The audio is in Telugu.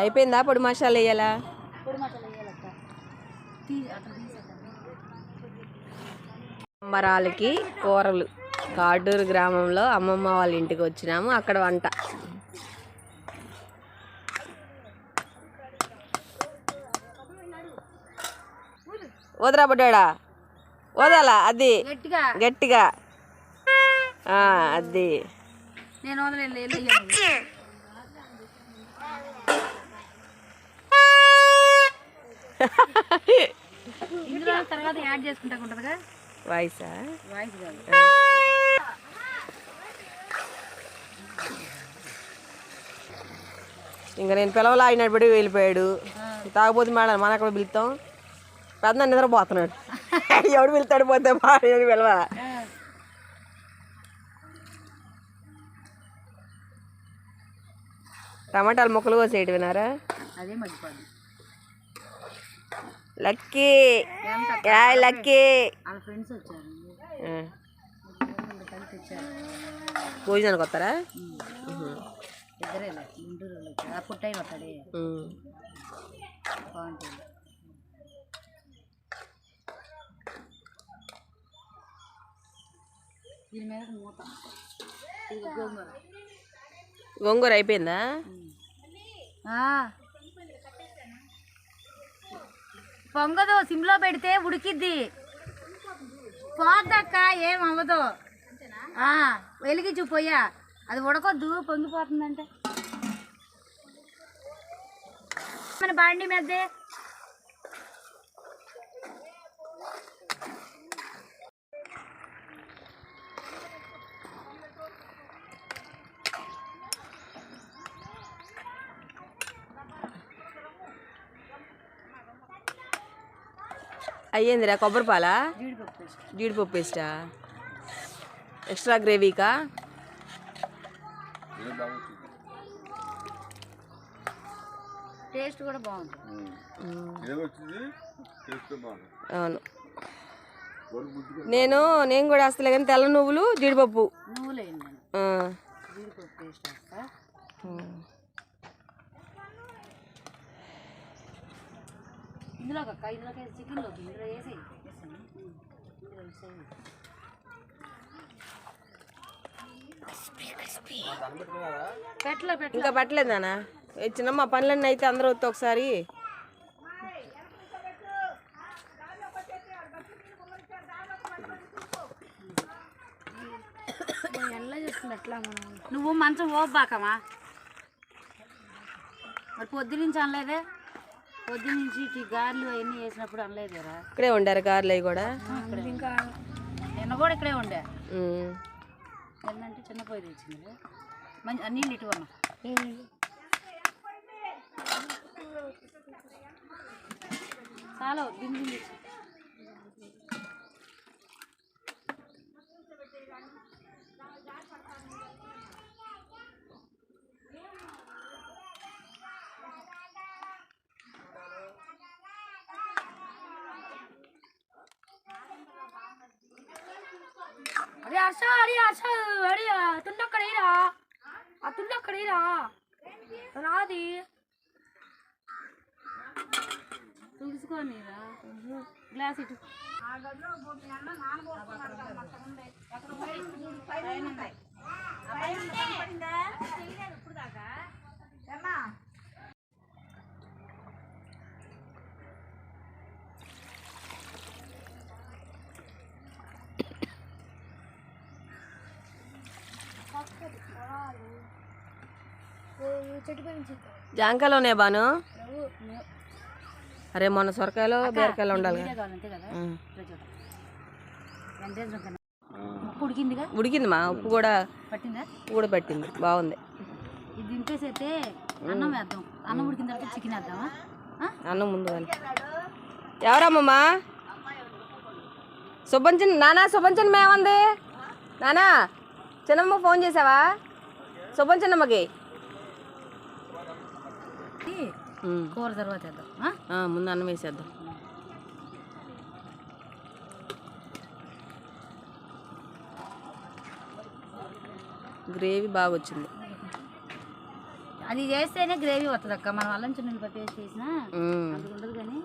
అయిపోయిందా పొడి మసాలా వేయాలా? సంబరాలకి కూరలు. కాడూరు గ్రామంలో అమ్మమ్మ వాళ్ళ ఇంటికి వచ్చినాము. అక్కడ వంట. వదరా బుడ్డాడా? వదలా అది. గట్టిగా. అది. నేను ఇందులో తర్వాత యాడ్ చేసుకుంటా ఉంటుందిగా. వాయిసా వాయిస్ కాదు. ఇంకా నేను పిలవలా అయినప్పటికీ వెళ్ళిపోయాడు. తాగపోతే మేడం మన అక్కడ పిలుస్తాం పెద్ద నిద్రపోతున్నాడు. ఎవడు పిలుతాడు పోతే మా నేను పిలవ? టమాటాలు ముక్కలు కోసేయటం వినారా అదే మర్చిపోద్ది లక్కీ. యాయ్ లక్కీ. భోజనానికి వస్తారా? ఇద్దరే గుంటూరు వాళ్ళు వచ్చారు ఆ పుట్టైన వస్తాడే ఉమ్. బాగుంటుంది దీని మీద మూత ఇది గోంగూర గోంగూర అయిపోయిందా ఆ. పొంగదు సిమ్లో పెడితే ఉడికిద్ది. పోద్దక్క ఏం అవ్వదు. వెలిగించు పోయా అది ఉడకొద్దు పొంగిపోతుందంటే. మన బాండి మీదే అయ్యిందిరా? కొబ్బరి పాలా? జీడిపప్పు పేస్టా. ఎక్స్ట్రా గ్రేవీకా? టేస్ట్ కూడా బాగుంటుంది అవును. నేను నేను కూడా వేస్తలే కానీ తెల్ల నువ్వులు జీడిపప్పు. నువ్వులు. జీడిపప్పు టేస్ట్ వేస్తా ఇందులో అక్క ఇందులోకి వేసి చికెన్లోకి ఇందులో వేసి ఇందులో వేసేయి ఇంకా పెట్టలేదు నాన్న. మా పనులన్నీ అయితే అందరూ వస్తే ఒకసారి. నువ్వు మంచం ఓబ్బాకమా మరి పొద్దు నుంచి అనలేదే? పొద్దు నుంచి ఇటు గారెలు అవన్నీ వేసినప్పుడు అనలేదేరా. ఇక్కడే ఉండారు కార్లు అవి కూడా? ఇంకా నిన్న కూడా ఇక్కడే ఉండే చిన్న పొయ్యి తెచ్చింది మంచి అన్ని ఇటు చాలా దిండి అరే అర్ష అరే అర్ష అరే తుండక్కడేరా ఆ తుండక్కడేరా రాది. తుడుచుకోనిరా గ్లాస్ ఇటు. జాంకాయలు ఉన్నాయి బాను? అరే మొన్న సొరకాయలు బీరకాయలు ఉండాలి ఉడికింది మా ఉప్పు కూడా ఉప్పు కూడా పట్టింది. బాగుంది. ఇది అన్నం వేద్దాం. అన్నం ఉడికిన తర్వాత చికెన్ వేద్దామా? ఆ? అన్నం ముందు ఎవరమ్మమ్మా? సుబ్బంచన్ నానా సుబ్బంచన్ మేమంది నానా చిన్నమ్మ ఫోన్ చేసావా? సుబ్బంచన్నమ్మకి ఇది కూర తర్వాత వేద్దాం. ముందు అన్నం వేసేద్దాం. గ్రేవీ బాగా వచ్చింది అది చేస్తేనే గ్రేవీ వస్తుంది అక్క మనం అల్లం చున్నీలు పట్టి వేసి చేసినా అది ఉండదు కానీ